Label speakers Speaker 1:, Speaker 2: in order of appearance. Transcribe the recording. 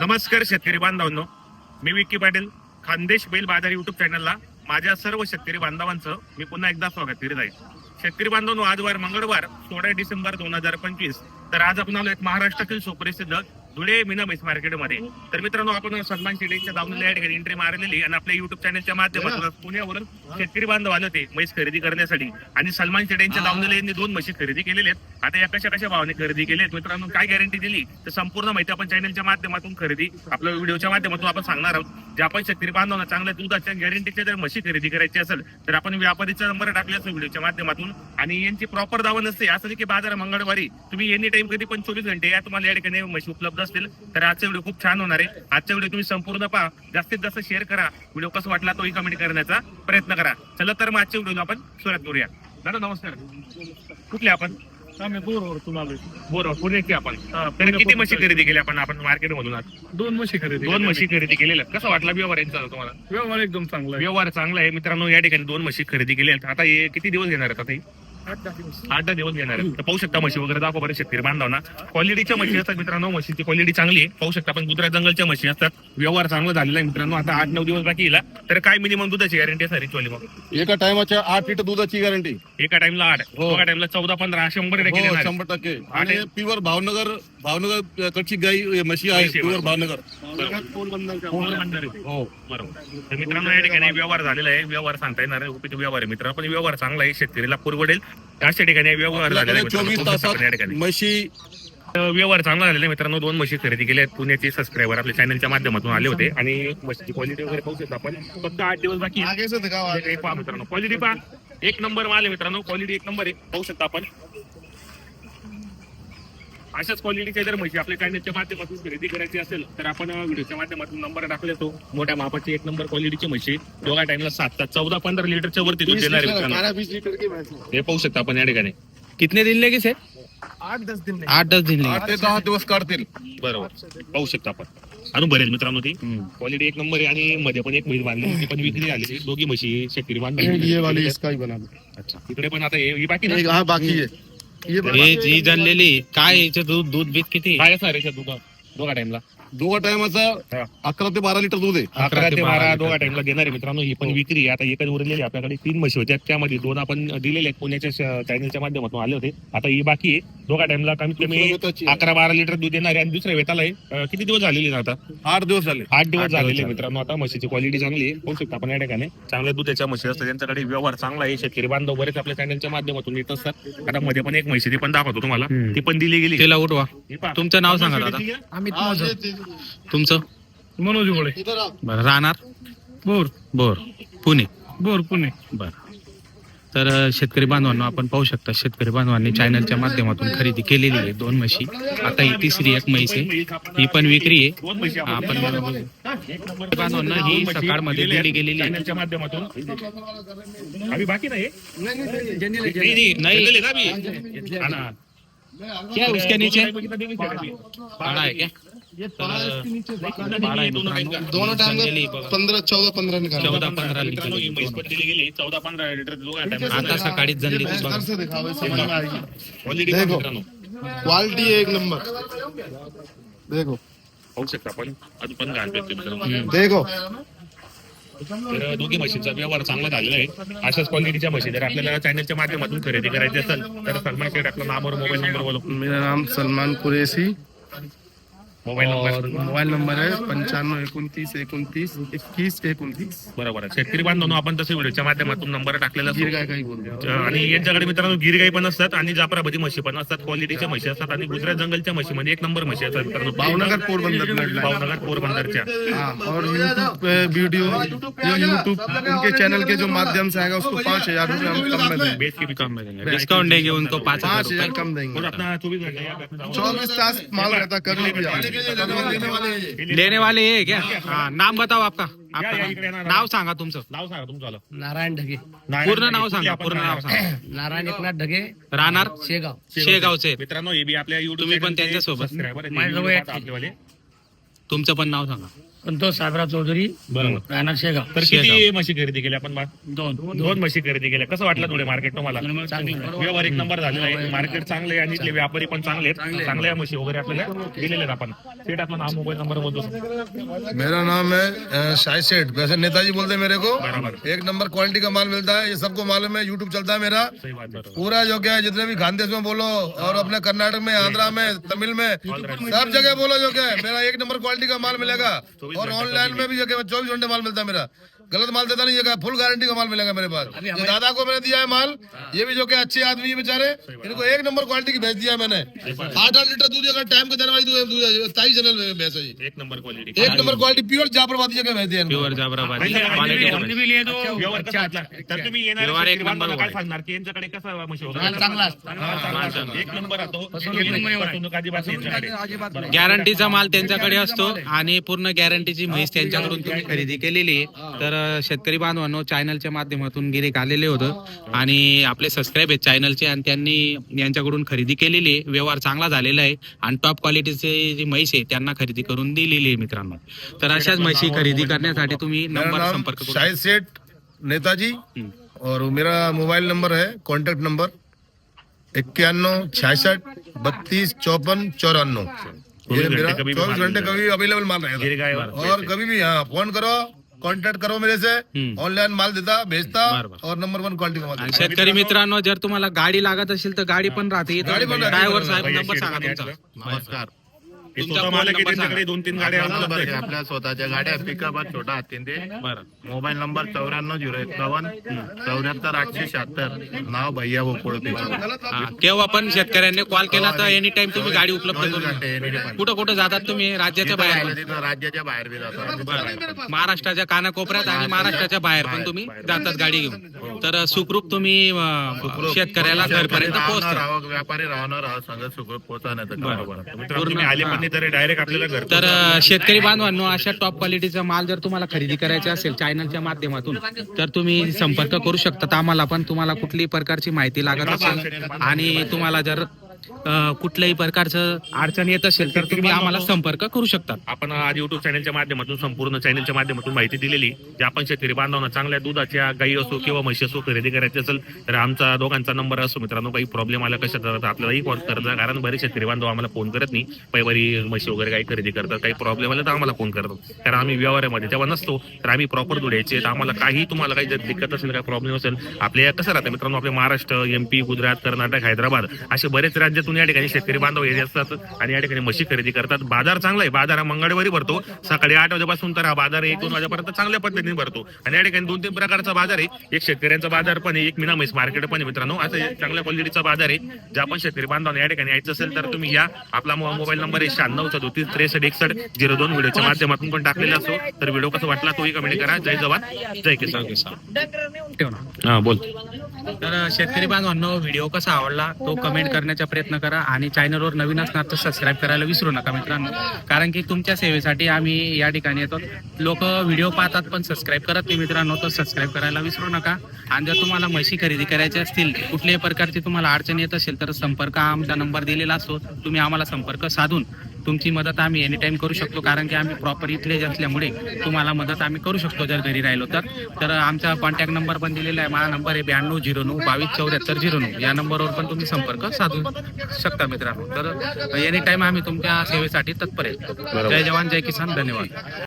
Speaker 1: नमस्कार शेतकरी बांधवांनो. मी विक्की पाटील खानदेश बैल बाजार युट्यूब चॅनलला माझ्या सर्व शेतकरी बांधवांचं मी पुन्हा एकदा स्वागत करीत आहे. शेतकरी बांधवांनो आजवार मंगळवार सोळा डिसेंबर दोन हजार पंचवीस. तर आज आपण आलो एक महाराष्ट्रातील सुप्रसिद्ध धुळे मीना म्हैस मार्केटमध्ये. तर मित्रांनो आपण सन्मान शेडेच्या दावणीला या ठिकाणी एंट्री मारलेली आणि आपल्या युट्यूब चॅनलच्या माध्यमातून पुण्यावरून शेतकरी बांधव आले होते म्हैस खरेदी करण्यासाठी. आणि सलमान शेडेंच्या दावणीला यांनी दोन म्हशी खरेदी केलेल्या आहेत. आता या कशा कशा भावाने खरेदी केले आहेत? मित्रांनो काय गॅरंटी दिली? तर संपूर्ण माहिती आपण चॅनलच्या माध्यमातून खरेदी आपल्या व्हिडिओच्या माध्यमातून आपण सांगणार आहोत. जे आपण शेतकरी बांधवांना चांगल्या दुधाच्या गॅरंटीच्या जर म्हशी खरेदी करायची असेल तर आपण व्यापारीचा नंबर टाकले असतो व्हिडिओच्या माध्यमातून. आणि यांची प्रॉपर दावा नसते असं नाही की बाजार मंगळवारी तुम्ही एनी टाइम कधी पण चोवीस घंटे या तुम्हाला या ठिकाणी म्हशी उपलब्ध असतील. तर आजचा व्हिडिओ खूप छान होणार आहे. आजचा व्हिडिओ तुम्ही संपूर्ण पहा. जास्तीत जास्त शेअर करा. व्हिडिओ कसा वाटला तोही कमेंट करण्याचा प्रयत्न करा. चला तर मग आजच्या व्हिडिओला आपण सुरुवात करूया. दादा नमस्कार. कुठले आपण?
Speaker 2: आम्ही बोरवर तुम्हाला
Speaker 1: बरोबर पुण्याचे आपण. तर किती म्हशी खरेदी केली. आपण आपण मार्केट मधून आज?
Speaker 2: दोन म्हशी खरेदी
Speaker 1: दोन म्हशी खरेदी केलेल्या. कसा वाटला व्यवहार यांचा तुम्हाला?
Speaker 2: व्यवहार एकदम चांगला आहे.
Speaker 1: व्यवहार चांगला आहे. मित्रांनो या ठिकाणी दोन म्हशी खरेदी केल्या आहेत. आता हे किती दिवस घेणार आहेत आता हे?
Speaker 2: आठ दहा दिवस.
Speaker 1: घेणार आहेत. तर पाहू शकता म्हशी वगैरे दाखवा बरं शेतकरी बांधवांना क्वालिटीच्या म्हशी असतात मित्रांनो. म्हशीची क्वालिटी चांगली आहे. पाहू शकता आपण गुजरात जंगलच्या म्हशी असतात. व्यवहार चांगला झालेला आहे मित्रांनो. आता आठ नऊ दिवस बाकी येईल तर काय मिनिमम दुधाची गॅरंटी आहे सर मग?
Speaker 3: एका टायमाच्या आठ लिटर दुधाची गॅरंटी
Speaker 1: एका टाइमला आठ.
Speaker 3: हो.
Speaker 1: एका टाइमला चौदा पंधरा शंभर टक्के
Speaker 3: हो
Speaker 1: देणार आहे.
Speaker 3: शंभर टक्के.
Speaker 1: आणि-
Speaker 3: आणि प्युअर भावनगर भावनगर कडची गाई म्हशी आहे
Speaker 1: म्हशी आहे.
Speaker 3: प्युअर भावनगर.
Speaker 1: आहे.
Speaker 3: हो.
Speaker 1: बरोबर. तर मित्रांनो या ठिकाणी व्यवहार झालेला आहे. व्यवहार सांगता येणार आहे. व्यवहार आहे मित्रांनो. पण व्यवहार चांगला आहे. शेतकरीला पुरवडेल. अशा ठिकाणी व्यवहार झालेला आहे
Speaker 3: आपल्याकडे
Speaker 1: मित्रांनो.
Speaker 3: चोवीस
Speaker 1: या
Speaker 3: तासात
Speaker 1: ठिकाणी.
Speaker 3: म्हशी
Speaker 1: व्यवहार चांगला झालेला आहे मित्रांनो दोन म्हशी खरेदी केल्या आहेत. पुण्याचे सबस्क्रायबर आपल्या चॅनलच्या माध्यमातून आले होते. आणि म्हशीची क्वालिटी वगैरे पाहू शकतो आपण. फक्त आठ दिवस बाकी. हे पहा मित्रांनो क्वालिटी पहा. एक नंबर माल आहे मित्रांनो क्वालिटी एक नंबर आहे. पाहू शकता आपण. अशाच क्वालिटीच्या जर म्हशी आपल्या चॅनलच्या माध्यमातून खरेदी करायची असेल तर आपण व्हिडिओच्या माध्यमातून नंबर टाकले तो. मोठ्या मापाची एक नंबर क्वालिटीची म्हशी. दोघा टाइमला सात तास चौदा पंधरा लिटरच्या वरती दूध देणार हे पाहू शकता आपण या ठिकाणी.
Speaker 4: कितने दिन लेगे सर
Speaker 2: आठ दस दिन
Speaker 4: आठ दस दिन
Speaker 3: आठ ते दहा दिवस काढतील.
Speaker 1: बरोबर. पाहू शकता आपण. अजून बरेल मित्रांनो ती. क्वालिटी एक नंबर आहे आणि मध्ये पण एक म्हैस बांधली ती पण विक्री आली दोघी म्हशी शेतकरी बांधली इकडे पण आता हे बाकी
Speaker 3: हा बाकी आहे.
Speaker 4: हे जी जनलेली काय याचं दूध दूध बीत किती
Speaker 1: काय असणार याच्यात दुधा दोघा टाइमला
Speaker 3: दोघा टायमाचा
Speaker 1: हा.
Speaker 3: अकरा ते बारा लिटर दूध आहे.
Speaker 1: अकरा ते बारा दोघा टाइमला देणार आहे मित्रांनो ही पण विक्री आहे. आता एकच उरलेली आहे. आपल्याकडे तीन म्हशी होत्या. त्यामध्ये दोन आपण दिलेले आहेत पुण्याच्या चॅनलच्या माध्यमातून आले होते. आता ही बाकी आहे. दोघा टाइमला कमीत कमी
Speaker 3: दुसऱ्या वेताची आहे.
Speaker 1: अकरा बारा लिटर दूध देणार आहे आणि दुसऱ्या वेताला आहे. अं, किती दिवस झालेले आता?
Speaker 3: आठ दिवस झाले.
Speaker 1: आठ दिवस झालेले आहे मित्रांनो. आता म्हशीची क्वालिटी चांगली आहे. पाहू शकता आपण या ठिकाणी. चांगल्या दुधाच्या म्हशी असतात. त्यांच्याकडे व्यवहार चांगला आहे. शेतकरी बांधव बरेच आपल्या चॅनलच्या माध्यमातून येत असतात. आता मध्ये पण एक म्हशी ती पण दाखवतो तुम्हाला.
Speaker 4: हम्म.
Speaker 1: ती पण दिली गेली.
Speaker 4: तिला उठवा.
Speaker 1: ही पहा.
Speaker 4: तुमचं नाव सांगा दादा.
Speaker 2: अमित
Speaker 4: तुमचं?
Speaker 2: मनोज गोळे.
Speaker 4: बरं राहणार?
Speaker 2: Bore.
Speaker 4: Bore. Pune.
Speaker 2: Bore Pune.
Speaker 4: बर. तर शेतकरी बांधवांना आपण पाहू शकता शेतकरी बांधवांनी चॅनलच्या माध्यमातून खरेदी केलेली आहे दोन म्हशी. आता ही तिसरी एक म्हैस आहे. ही पण विक्री आहे.
Speaker 1: आपण
Speaker 4: बांधवांना ही सकाळमध्ये दिली गेलेली आहे.
Speaker 1: चॅनलच्या माध्यमातून. अभी बाकी नाही? नाही,
Speaker 4: क्या है उसके नीचे. भाडा क्या.
Speaker 3: दोन टाइम. पंधरा चौदा पंधरा
Speaker 4: चौदा पंधरा
Speaker 1: म्हैस पण गेली चौदा पंधरा लिटर.
Speaker 4: आता सकाळीच जनली
Speaker 1: पण
Speaker 3: देखो. क्वालिटी एक नंबर। देखो।
Speaker 1: पाहू शकता आपण. अजून पण घाण भेटते मित्रांनो.
Speaker 3: देखो
Speaker 1: तर दोघी मशीनचा व्यवहार चांगला झालेला आहे. अशाच क्वालिटीच्या मशीन जर आपल्याला चॅनलच्या माध्यमातून खरेदी करायची असेल तर सलमान शेठ आपला नामवर मोबाईल नंबर बोलो
Speaker 5: मेरा नाम Salman Qureshi
Speaker 1: mobile number.
Speaker 5: Mobile number है पंचानवे उनतीस इकतीस इक्कीस इकतीस
Speaker 1: बरोबर आहे. शेतकरी बांधवांनो आपण तसे व्हिडिओच्या माध्यमातून नंबर टाकलेला असतो.
Speaker 5: गिर गाय का ही बोल रहे हो।
Speaker 1: आणि यांच्याकडे मित्रांनो गिरगाई पण असतात आणि जाफराबादी म्हशी पण असतात. क्वालिटीच्या म्हशी असतात आणि गुजरात जंगलच्या म्हशी म्हणजे एक नंबर म्हशी असतात मित्रांनो.
Speaker 5: भावनगर पोरबंदर ब्लड लाइन
Speaker 1: भावनगर पोरबंदरच्या.
Speaker 5: हाँ और यूट्यूब पे वीडियो जो यूट्यूब उनके चैनल के जो माध्यम से आएगा उसको पाँच हजार रूपए हम कम में देंगे।
Speaker 1: बेस के भी काम में देंगे.
Speaker 4: डिस्काउंट देंगे उनको पाच हजार
Speaker 5: पाँच हजार कम
Speaker 1: और
Speaker 5: देंगे
Speaker 1: अपना चौबीस
Speaker 5: तास माल रहता कर आप।
Speaker 4: लेने वाले ये। क्या? हाँ। नाम बताओ आपका।
Speaker 1: या, या,
Speaker 4: आपका नाव सांगा तुमचं.
Speaker 1: नाव सांगा तुमचं आलं.
Speaker 6: नारायण ढगे.
Speaker 4: पूर्ण नाव सांगा पूर्ण नाव सांगा.
Speaker 6: नारायण एकनाथ ढगे.
Speaker 4: राहणार?
Speaker 6: शेगाव.
Speaker 4: शेगावचे.
Speaker 1: मित्रांनो हे बी आपल्या युट्यूब
Speaker 4: तुम्ही पण त्यांच्यासोबत.
Speaker 6: माझ्याजवळ
Speaker 4: तुमचं पण नाव सांगा.
Speaker 6: संतोष साबरा चौधरी
Speaker 1: बरोबर
Speaker 6: राहणार शेगाव.
Speaker 1: तर किती म्हशी खरेदी केल्या आपण?
Speaker 6: दोन.
Speaker 1: दोन. म्हशी खरेदी केल्या. कसं वाटलं थोडे मार्केट तुम्हाला?
Speaker 6: चांगलं.
Speaker 1: व्यवहार एक नंबर झालेला आहे मार्केट चांगले आहे आणि इथले व्यापारी पण चांगले आहेत. चांगल्या म्हशी वगैरे आपल्याला आहेत आपण. नाव मोबाईल नंबर बोलतो
Speaker 5: मेरा नाम है अ, शाहिद सेठ. वैसे नेताजी बोलते हैं मेरे को। एक नंबर क्वालिटी का माल मिलता है ये सबको मालूम है यूट्यूब चलता है मेरा।
Speaker 1: सही बात बरोबर.
Speaker 5: पूरा जो क्या है जितने भी खानदेश में बोलो और अपने कर्नाटक में आंध्रा में तमिल में सब जगह बोलो जो क्या है मेरा एक नंबर क्वालिटी का माल मिलेगा। और ऑनलाइन में भी जो क्या चौबीस घंटे माल मिलता है मेरा। गलत माल देता नहीं है फुल गारंटी का माल मिलेगा मेरे पास। ये दादा को मैंने दिया है माल ये भी जो क्या अच्छे आदमी है बेचारे इनको एक नंबर क्वालिटी की भैंस दिया है मैंने। आठ आठ लीटर दूध अगर टाइम के देने वाली दूध दूध ताई जनरल में भैंस है
Speaker 1: एक नंबर क्वालिटी
Speaker 5: एक नंबर क्वालिटी प्योर जाफराबादी जगह भैंस दिया है इनको।
Speaker 4: प्युअर जाबराबादी क्वालिटी
Speaker 1: आणि
Speaker 4: मध्ये.
Speaker 6: भी लिए तो
Speaker 1: व्यवहार कसा वाटला तर तुम्ही येणार
Speaker 4: व्यवहार एक नंबर
Speaker 1: काय
Speaker 4: आहे.
Speaker 1: सांगणार की यांच्याकडे कसा म्हशी वगैरे
Speaker 6: माल.
Speaker 4: गॅरंटीचा त्यांच्याकडे असतो आणि पूर्ण गॅरंटीची म्हैस त्यांच्याकडून तुम्ही खरेदी केलेली तर शेतकरी बांधवांनो चॅनलच्या माध्यमातून गिरेक आलेले होतं. आणि आपले सबस्क्राईब आहेत चॅनलचे आणि त्यांनी यांच्याकडून खरेदी केलेली आहे. व्यवहार चांगला झालेला आहे. आणि टॉप क्वालिटीचे जी म्हैस आहे त्यांना खरेदी करून दिलेली आहे मित्रांनो. तर अशाच म्हशी खरेदी करण्यासाठी तुम्ही नंबर संपर्क करू
Speaker 5: शाहिद सेठ नेताजी और मेरा मोबाइल नंबर है कॉन्टेक्ट नंबर इक्यानवे छियासठ बत्तीस चौपन चौरानवे ये
Speaker 1: चौबीस
Speaker 5: मेरा
Speaker 1: घंटे कभी
Speaker 5: अवेलेबल रहेगा
Speaker 1: गए
Speaker 5: और कभी भी हाँ फोन करो। कांटेक्ट करो मेरे से
Speaker 4: हम्म।
Speaker 5: ऑनलाइन माल देता भेजता। और नंबर वन क्वालिटी का माल
Speaker 4: आणि
Speaker 5: देता।
Speaker 4: शेतकरी मित्रांनो जर तुम्हाला गाडी लागत असेल तर गाडी पण राहते
Speaker 5: गाडी पण राहते.
Speaker 4: ड्रायव्हर साहेब नंबर सांगा तुमचा
Speaker 3: नमस्कार
Speaker 1: स्वतः
Speaker 4: फोन
Speaker 1: मालक आहे,
Speaker 4: नंबर
Speaker 1: त्यांच्याकडे दोन तीन गाड्या
Speaker 3: आपला
Speaker 1: उपलब्ध
Speaker 3: नंबर आहे,
Speaker 1: आहेत.
Speaker 3: आपल्या स्वतःच्या गाड्या पिकअप छोटा हत्तींते
Speaker 4: बरं.
Speaker 3: मोबाईल नंबर चौऱ्याण्णव झिरो एकावन्न चौऱ्याहत्तर आठशे शहात्तर. नाव भैया बोकडते
Speaker 4: हा, केव्हा पण शेतकऱ्यांनी कॉल केला तर एनी टाइम तुम्ही गाडी उपलब्ध
Speaker 3: चोवीस
Speaker 4: करून
Speaker 3: घंटे any time.
Speaker 4: कुठं कुठं जातात तुम्ही? राज्याच्या
Speaker 3: जिथं
Speaker 4: बाहेर
Speaker 3: राहिलं तिथं राज्याच्या बाहेर बी जातात.
Speaker 4: महाराष्ट्राच्या कानाकोपऱ्यात आणि महाराष्ट्राच्या बाहेर पण तुम्ही जातात गाडी घेऊन. तर सुखरूप तुम्ही अं, शेतकऱ्याला घरपर्यंत पोहोचता.
Speaker 3: व्यापारी राहणार संघ सुखरूप पोहोचवण्याचं काम करतो.
Speaker 1: मित्रांनो, तुम्ही आले पण डायरेक्ट आपल्याला घर
Speaker 4: तर अं, शेतकरी बांधवांनो अशा टॉप क्वालिटीचा माल जर तुम्हाला खरेदी करायचा असेल चॅनलच्या माध्यमातून तर तुम्ही संपर्क करू शकतात आम्हाला पण तुम्हाला कुठलीही प्रकारची माहिती लागत असेल. आणि तुम्हाला जर कुठल्याही प्रकारचं अडचण येत असेल तर तुम्ही आम्हाला संपर्क करू शकतात.
Speaker 1: आपण आज युट्यूब चॅनलच्या माध्यमातून संपूर्ण चॅनलच्या माध्यमातून माहिती दिलेली. जे आपण शेतकरी बांधवांना चांगल्या दुधाच्या गाई असो किंवा म्हशी असो खरेदी करायची असेल तर आमचा दोघांचा नंबर असो मित्रांनो काही प्रॉब्लेम आला कशा तर आपल्यालाही कॉल करता कारण बरेच शेतकरी बांधव आम्हाला फोन करत नाही. पैवारी म्हशी वगैरे काही खरेदी करतात काही प्रॉब्लेम आला तर आम्हाला फोन करतात. कारण आम्ही व्यवहारामध्ये जेव्हा नसतो तर आम्ही प्रॉपर धुड्याचे तर आम्हाला काही तुम्हाला काही जर दिक्कत असेल काही प्रॉब्लेम असेल आपल्या कसं राहतं मित्रांनो आपले महाराष्ट्र एमपी गुजरात कर्नाटक हैदराबाद असे बरेच राज्यातून या ठिकाणी शेतकरी बांधव येत असतात आणि या ठिकाणी म्हशी खरेदी करतात. बाजार चांगला आहे. बाजार हा मंगळवारी भरतो. सकाळी आठ वाजेपासून तर हा बाजार एक दोन वाजेपर्यंत चांगल्या पद्धतीने भरतो. आणि या ठिकाणी दोन तीन प्रकारचा बाजार आहे. एक शेतकऱ्यांचा बाजार पण आहे एक मीना म्हैस मार्केट पण आहे मित्रांनो. असं चांगल्या क्वालिटीचा बाजार आहे. जे आपण शेतकरी बांधवांना या ठिकाणी यायचं असेल तर तुम्ही या. आपला मोबाईल नंबर आहे शहाण्णव सदोतीस त्रेसष्ट एकसष्ट झिरो दोन. व्हिडिओच्या माध्यमातून पण टाकलेला असतो. तर व्हिडिओ कसा वाटला तोही कमेंट करा. जय जवान. जय किसान.
Speaker 4: ठेव ना
Speaker 1: हा बोल.
Speaker 4: तर शेतकरी बांधवांनो व्हिडिओ कसा आवडला तो कमेंट करण्याचा प्रयत्न करा आणि चॅनलवर नवीन असणार तर सबस्क्राईब करायला विसरू नका मित्रांनो. कारण की तुमच्या सेवेसाठी आम्ही या ठिकाणी येतो. लोक व्हिडिओ पाहतात पण सबस्क्राईब करत नाही मित्रांनो तर सबस्क्राईब करायला विसरू नका. आणि जर तुम्हाला म्हशी खरेदी करायची असतील कुठल्याही प्रकारची तुम्हाला अडचण येत असेल तर संपर्क आमचा नंबर दिलेला असतो. तुम्ही आम्हाला संपर्क साधून तुमची मदत आम्ही एनी टाईम करू शकतो कारण की आम्ही प्रॉपर इथले असल्यामुळे तुम्हाला मदत आम्ही करू शकतो जर घरी राहिलो तर. तर आमचा कॉन्टॅक्ट नंबर पण दिलेला आहे माझा नंबर आहे ब्याण्णव झिरो नऊ बावीस चौऱ्याहत्तर झिरो नऊ. या नंबरवर पण तुम्ही संपर्क साधू शकता मित्रांनो. तर एनी टाईम आम्ही तुमच्या सेवेसाठी तत्पर आहे. जय जवान जय किसान धन्यवाद.